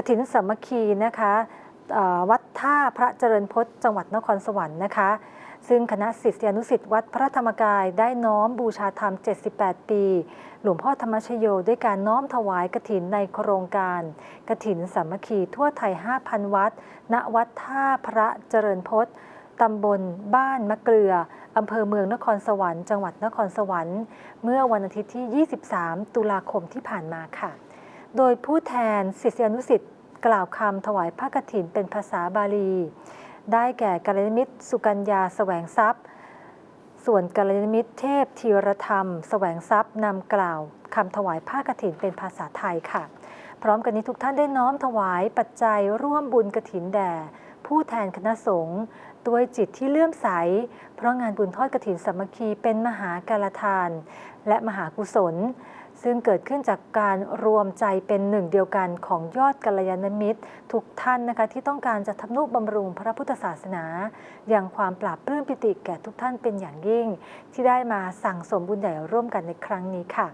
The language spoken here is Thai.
กฐินสามัคคีนะคะวัดท่าพระเจริญพจน์จังหวัดนครสวรรค์นะคะ ซึ่งคณะศิษยานุศิษย์วัดพระธรรมกายได้น้อมบูชาธรรม 78 ปี หลวงพ่อธรรมชโยด้วยการน้อมถวายกฐินในโครงการกฐินสามัคคีทั่วไทย 5,000 วัด ณวัดท่าพระเจริญพจน์ตำบลบ้านมะเกลือ อำเภอเมืองนครสวรรค์ จังหวัดนครสวรรค์ เมื่อวันอาทิตย์ที่ 23 ตุลาคมที่ผ่านมาค่ะ โดยผู้แทนศิษยานุศิษย์กล่าวคำถวายพระกฐินเป็นภาษาบาลี ได้แก่กัลยาณมิตร สุกัญญาแสวงทรัพย์ ส่วนกัลยาณมิตรเทพธีรธรรมแสวงทรัพย์นำกล่าวคำถวายผ้ากฐินเป็นภาษาไทยค่ะ พร้อมกันนี้ทุกท่านได้น้อมถวายปัจจัยร่วมบุญกฐินแด่ผู้แทนคณะสงฆ์ด้วยจิตที่เลื่อมใส เพราะงานบุญทอดกฐินสามัคคีเป็นมหาการทาน และมหากุศล ซึ่งเกิดขึ้นจากการรวมใจเป็นหนึ่งเดียวกันของยอดกัลยาณมิตร ทุกท่านนะคะที่ต้องการจะทำนุบำรุงพระพุทธศาสนา อย่างความปราบปลื้มปิติแก่ทุกท่านเป็นอย่างยิ่ง ที่ได้มาสั่งสมบุญใหญ่ร่วมกันในครั้งนี้ค่ะ